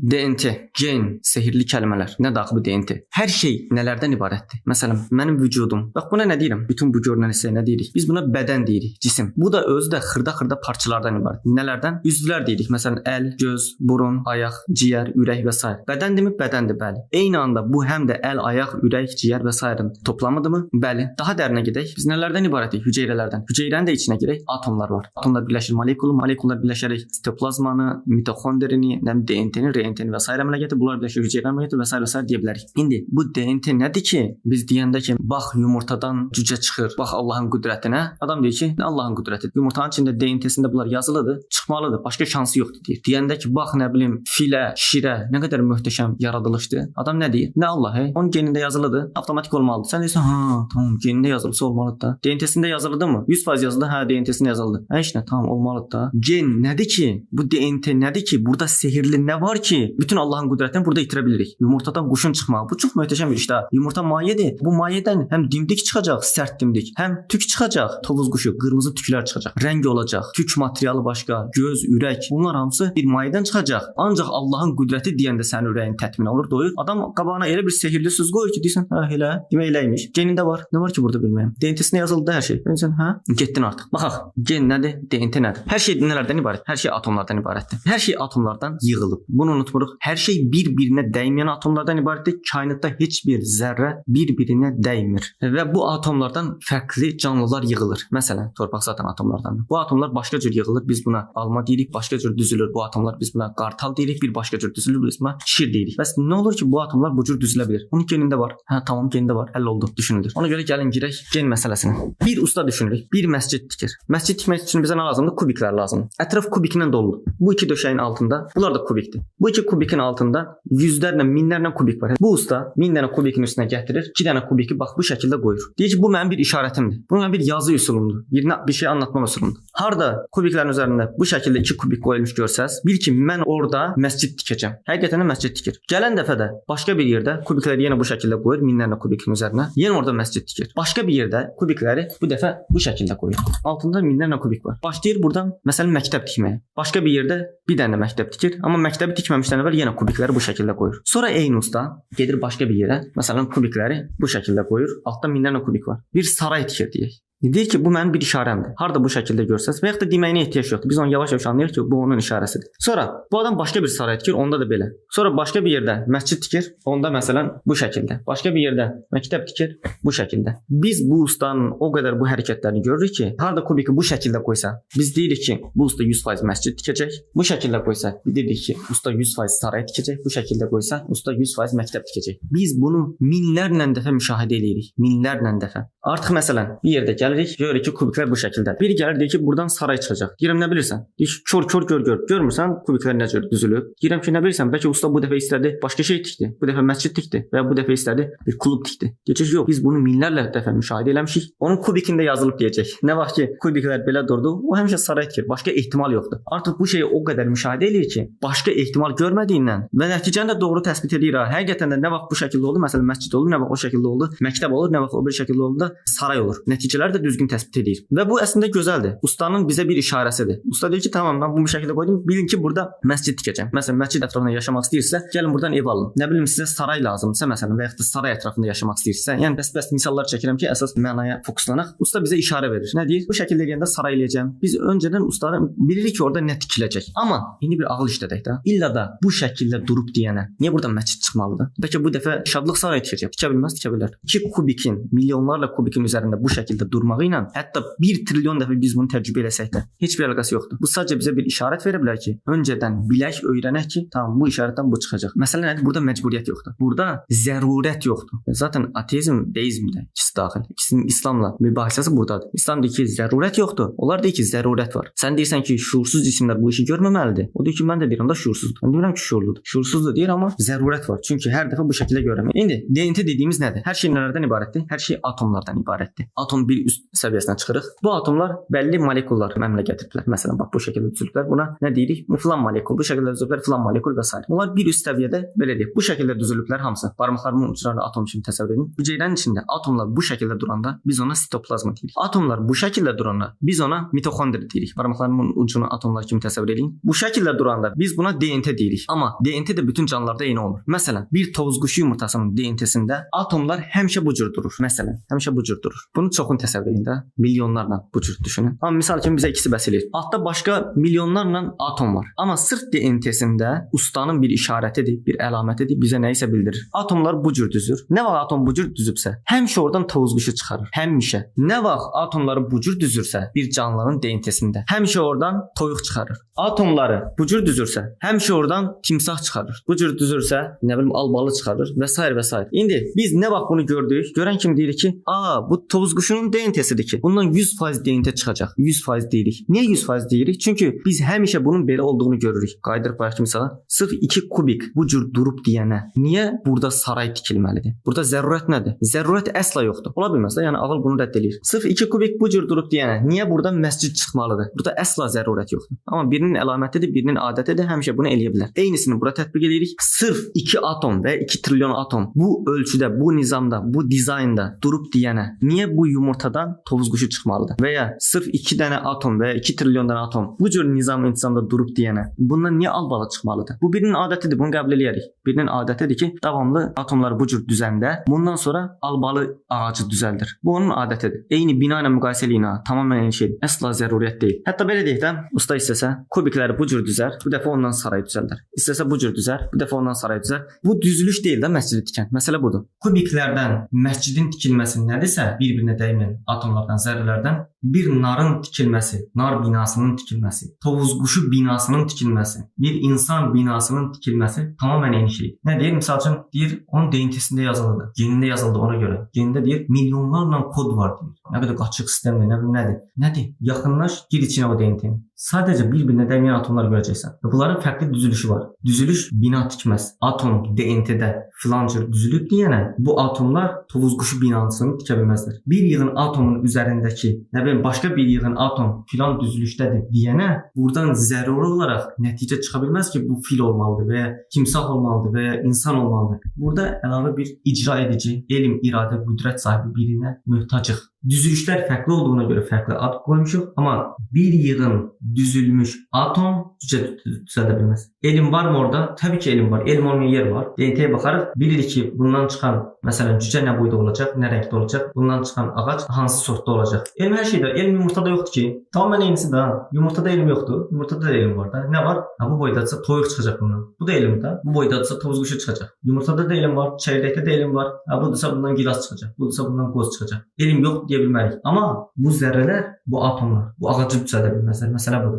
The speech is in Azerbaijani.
DNT, gen, sehirli kəlmələr. Nə daxil bu DNT? Hər şey nələrdən ibarətdir? Məsələn, mənim vücudum. Bax buna nə deyirəm? Bütün bu görünən hissəyə nə deyirik? Biz buna bədən deyirik, cisim. Bu da özü də xırda-xırda parçalardan ibarət. Nələrdən? Üzvlər deyirik. Məsələn, əl, göz, burun, ayaq, ciyər, ürək və s. Bədəndirmi? Bədəndir, bəli. Eyni anda bu həm də əl, ayaq, ürək, ciyər və s.'ın toplamıdırmı? Bəli. Daha dərinə gedək. Biz nələrdən ibarətik? Hüceyrələrdən. Hüceyrənin də içinə girək. Atomlar var. Atomlar birləşir molekul, molekullar birləşərək sitoplazmanı, mitoxondrini, nə bilim DNT-ni, və s. əməliyyatı bunlar birləşir hüceyrə əməliyyatı və s. və s. deyə bilərik. İndi bu DNT nədir ki, biz deyəndə ki, bax yumurtadan cücə çıxır, bax Allahın qüdrətinə. Adam deyir ki, nə Allahın qüdrəti? Yumurtanın içində DNT-sində bunlar yazılıdır, çıxmalıdır. Başqa şansı yoxdur deyir. Deyəndə ki, bax nə bilim filə, şirə nə qədər möhtəşəm yaradılışdır. Adam nə deyir? Nə Allahı? Onun genində yazılıdır, avtomatik olmalıdır. Sən deyirsən, ha, tamam, genində yazılıbsa olmalıdır da. DNT-sində yazılıdır mı? 100% yazılı, hə, DNT-sində yazılıdır. Hə, işte tamam olmalıdır da. Gen nədir ki? Bu DNT nədir ki? Burada sehirli nə var ki? Bütün Allahın qüdrətini burada itirə bilirik. Yumurtadan quşun çıxmağı. Bu çox möhtəşəm bir işdir. Yumurta mayedir. Bu mayədən həm dimdik çıxacaq, sərt dimdik, həm tük çıxacaq, tovuz quşu, qırmızı tüklər çıxacaq. Rəng olacaq, tük materialı başqa, göz, ürək. Bunlar hamısı bir mayədən çıxacaq. Ancaq Allahın qüdrəti deyəndə sənin ürəyin təmin olur, doyur. Adam qabağına elə bir sehirli söz qoyur ki, deyirsən, hə, elə, demək eləymiş. Genində var. Nə var ki burada bilmirəm. DNT-sinə yazıldı hər şey. Deyirsən, hə? Getdin artıq. Baxaq, gen nədir, DNT nədir? Hər şey nələrdən ibarət? Hər şey atomlardan ibarətdir. Hər şey atomlardan yığılıb. Bunu unutmuruq. Hər şey bir-birinə dəyməyən atomlardan ibarətdir. Kainatda heç bir zərrə bir-birinə dəymir və bu atomlardan fərqli canlılar yığılır. Məsələn, torpaq zaten atomlardandır. Bu atomlar başqa cür yığılır. Biz buna alma deyirik, başqa cür düzülür bu atomlar. Biz buna qartal deyirik, bir başqa cür düzülür. Biz buna şir deyirik. Bəs nə olur ki, bu atomlar bu cür düzülə bilir? Onun genində var. Hə, tamam, genində var. Həll oldu, düşünülür. Ona görə gəlin girək gen məsələsinə. Bir usta düşünürük. Bir məscid tikir. Məscid tikmək üçün bizə nə lazımdır? Kubiklər lazımdır. Ətraf kubiklə doludur. Bu iki döşəyin altında, bunlar da kubikdir. Bu iki kubikin altında yüzlərlə, minlərlə kubik var. Bu usta 1000 dənə kubikin üstünə gətirir, 2 dənə kubiki bax bu şəkildə qoyur. Deyir ki, bu mənim bir işarətimdir. Bu mənim bir yazı üsulumdur. Bir bir şey anlatmaq üsulumdur. Harda kubiklərin üzərində bu şəkildə 2 kubik qoyulmuş görsəz, bil ki, mən orada məscid tikəcəm. Həqiqətən də məscid tikir. Gələn dəfə də başqa bir yerdə kubikləri yenə bu şəkildə qoyur, minlərlə kubikin üzərinə. Yenə orada məscid tikir. Başqa bir yerdə kubikləri bu dəfə bu şəkildə qoyur. Altında minlərlə kubik var. Başlayır burdan məsələn məktəb tikməyə. Başqa bir yerdə bir dənə məktəb tikir, amma məktəbi tikməmişdən əvvəl yenə kubikləri bu şəkildə qoyur. Sonra eyni usta gedir başqa bir yerə, məsələn kubikləri bu şəkildə qoyur. Altda minlərlə kubik var. Bir saray tikir deyək. Deyir ki, bu mənim bir işarəmdir. Harda bu şəkildə görsəz və ya da deməyinə ehtiyac yoxdur. Biz onu yavaş-yavaş anlayırıq ki, bu onun işarəsidir. Sonra bu adam başqa bir saray tikir, onda da belə. Sonra başqa bir yerdə məscid tikir, onda məsələn bu şəkildə. Başqa bir yerdə məktəb tikir, bu şəkildə. Biz bu ustanın o qədər bu hərəkətlərini görürük ki, harda kubiki bu şəkildə qoysa, biz deyirik ki, bu usta 100% məscid tikəcək. Bu şəkildə qoysa, deyirik ki, usta 100% saray tikəcək. Bu şəkildə qoysa, usta 100% məktəb tikəcək. Biz bunu minlərlə dəfə müşahidə edirik, minlərlə dəfə. Artıq məsələn, bir yerdə gəlirik, görürük ki, kubiklər bu şəkildə. Biri gəlir deyir ki, burdan saray çıxacaq. Deyirəm nə bilirsən? Deyir ki, kör kör gör gör. Görmürsən kubiklər necə düzülüb? Deyirəm ki, nə bilirsən? Bəlkə usta bu dəfə istədi başqa şey tikdi. Bu dəfə məscid tikdi və bu dəfə istədi bir klub tikdi. Deyəcək yox, biz bunu minlərlə dəfə müşahidə eləmişik. Onun kubikində yazılıb deyəcək. Nə vaxt ki, kubiklər belə durdu, o həmişə saray tikir. Başqa ehtimal yoxdur. Artıq bu şeyi o qədər müşahidə eləyir ki, başqa ehtimal görmədiyindən və nəticəni də doğru təsbit edir. Həqiqətən də nə vaxt bu şəkildə oldu, məsələn məscid olur, nə vaxt o şəkildə oldu, məktəb olur, nə vaxt o bir şəkildə oldu saray olur. Nəticələri də düzgün təsbit edir. Və bu əslində gözəldir. Ustanın bizə bir işarəsidir. Usta deyir ki, tamam mən bu şəkildə qoydum. Bilin ki, burada məscid tikəcəm. Məsələn, məscid ətrafında yaşamaq istəyirsə, gəlin buradan ev alın. Nə bilim sizə saray lazımdırsa, məsələn, və ya da saray ətrafında yaşamaq istəyirsə, yəni bəs-bəs misallar çəkirəm ki, əsas mənaya fokuslanaq. Usta bizə işarə verir. Nə deyir? Bu şəkildə eləyəndə saray eləyəcəm. Biz öncədən ustadan bilirik ki, orada nə tikiləcək. Amma indi bir ağıl işlədək də. İlla da bu şəkildə durub deyənə, niyə buradan məscid çıxmalıdır? Bəlkə bu dəfə şadlıq saray tikəcək. Tikə bilməz, tikə bilər. 2 kubikin, milyonlarla kubikin üzərində bu şəkildə durmağı ilə hətta 1 trilyon dəfə biz bunu təcrübə eləsək də heç bir əlaqəsi yoxdur. Bu sadəcə bizə bir işarət verə bilər ki, öncədən bilək, öyrənək ki, tamam bu işarətdən bu çıxacaq. Məsələn, nədir? Burada məcburiyyət yoxdur. Burada zərurət yoxdur. Zaten ateizm, deizm də ikisi daxil. İkisinin İslamla mübahisəsi burdadır. İslam deyir ki, zərurət yoxdur. Onlar deyir ki, zərurət var. Sən deyirsən ki, şuursuz cisimlər bu işi görməməlidir. O deyir ki, mən də deyirəm da şuursuzdur. Mən deyirəm ki, şuurludur. Şuursuzdur deyir amma zərurət var. Çünki hər dəfə bu şəkildə görürəm. İndi DNT dediyimiz nədir? Hər şey nələrdən ibarətdir? Hər şey atomlardan ibarətdir. Atom bir üst üst səviyyəsinə çıxırıq. Bu atomlar bəlli molekullar əmələ gətirdilər. Məsələn, bax bu şəkildə düzülüblər. Buna nə deyirik? Bu filan molekul, bu şəkildə düzülüblər, filan molekul və s. Bunlar bir üst səviyyədə belə deyək. Bu şəkildə düzülüblər hamısı. Barmaqlarımın uclarında atom kimi təsəvvür edin. Hüceyrənin içində atomlar bu şəkildə duranda biz ona sitoplazma deyirik. Atomlar bu şəkildə duranda biz ona mitoxondri deyirik. Barmaqlarımın ucunu atomlar kimi təsəvvür edin. Bu şəkildə duranda biz buna DNT deyirik. Amma DNT də bütün canlılarda eyni olmur. Məsələn, bir tovuz quşu yumurtasının DNT-sində atomlar həmişə bu cür durur. Məsələn, həmişə bu cür durur. Bunu çoxun təsəvvür edin də. Milyonlarla bu cür düşünün. Amma misal kimi bizə ikisi bəs eləyir. Altda başqa milyonlarla atom var. Amma sırf DNT-sində ustanın bir işarətidir, bir əlamətidir, bizə nə isə bildirir. Atomlar bu cür düzür. Nə vaxt atom bu cür düzübsə, həmişə oradan tovuz quşu çıxarır. Həmişə. Nə vaxt atomları bu cür düzürsə, bir canlının DNT-sində, həmişə oradan toyuq çıxarır. Atomları bu cür düzürsə, həmişə oradan timsah çıxarır. Bu cür düzürsə, nə bilim albalı çıxarır və s. və s. İndi biz nə vaxt bunu gördük? Görən kimi deyirik ki, "A, bu tovuz quşunun DNT-sidir ki, bundan 100% DNT çıxacaq." 100% deyirik. Niyə 100% deyirik? Çünki biz həmişə bunun belə olduğunu görürük. Qayıdırıq bayaq kimi misala. Sırf 2 kubik bu cür durub deyənə, niyə burada saray tikilməlidir? Burada zərurət nədir? Zərurət əsla yoxdur. Ola bilməz də. Yəni ağıl bunu rədd eləyir. Sırf 2 kubik bu cür durub deyənə, niyə burada məscid çıxmalıdır? Burada əsla zərurət yoxdur. Amma birinin əlamətidir, birinin adətidir, həmişə bunu eləyə bilər. Eynisini bura tətbiq edirik. Sırf 2 atom və 2 trilyon atom bu ölçüdə, bu nizamda, bu dizaynda durub deyənə, niyə bu yumurtadan tovuz quşu çıxmalıdır? Və ya sırf 2 dənə atom və ya 2 trilyon dənə atom bu cür nizam intizamda durub deyənə, bundan niyə albala çıxmalıdır? Bu birinin adətidir, bunu qəbul eləyərik. Birinin adətidir ki, davamlı atomlar bu cür düzəndə, bundan sonra albalı ağacı düzəldir. Bu onun adətidir. Eyni bina ilə müqayisə eləyin ha, tamamilə eyni şeydir. Əsla zəruriyyət deyil. Hətta belə deyək də, usta istəsə kubikləri bu cür düzər, bu dəfə ondan saray düzəldər. İstəsə bu cür düzər, bu dəfə ondan saray düzər. Bu düzülüş deyil də məscidi tikən. Məsələ budur. Kubiklərdən məscidin tikilməsi nədirsə, bir-birinə dəyməyən atomlardan, zərrələrdən bir narın tikilməsi, nar binasının tikilməsi, tovuz quşu binasının tikilməsi, bir insan binasının tikilməsi tamamilə eyni şeydir. Nə deyir? Məsəl üçün deyir, onun DNT-sində yazılıdır, genində yazıldı ona görə. Genində deyir, milyonlarla kod var deyir. Nə qədər qaçıq sistemdir, nə bilim nədir? Nədir? Yaxınlaş, gir içinə o DNT-ni. Sadəcə bir-birinə dəyməyən atomlar görəcəksən. Və bunların fərqli düzülüşü var. Düzülüş bina tikməz. Atom DNT-də filan cür düzülüb deyənə bu atomlar tovuz quşu binasını tikə bilməzlər. Bir yığın atomun üzərindəki, nə bilim başqa bir yığın atom filan düzülüşdədir deyənə buradan zəruri olaraq nəticə çıxa bilməz ki, bu fil olmalıdır və ya timsah olmalıdır və ya insan olmalıdır. Burada əlavə bir icra edici, elm, iradə, qüdrət sahibi birinə möhtacıq. Düzülüşlər fərqli olduğuna görə fərqli ad qoymuşuq, amma bir yığın düzülmüş atom cücə düzəldə bilməz. Elm varmı orada? Təbii ki, elm var. Elm olmayan yer var. DNT-yə baxarıq, bilirik ki, bundan çıxan, məsələn, cücə nə boyda olacaq, nə rəngdə olacaq, bundan çıxan ağac hansı sortda olacaq. Elm hər şeydə, elm yumurtada yoxdur ki. Tamamilə eynisi də. Yumurtada elm yoxdur. Yumurtada da elm var da. Nə var? Ha, bu boydadsa toyuq çıxacaq bundan. Bu da elm də. Bu boydadsa tovuz quşu çıxacaq. Yumurtada da elm var, çəyirdəkdə də elm var. Ha, budursa bundan gilas çıxacaq. Budursa bundan qoz çıxacaq. Elm yoxdur deyə bilmərik. Amma bu zərrələr, bu atomlar, bu ağacı düzəldə bilməzlər. Məsələ budur.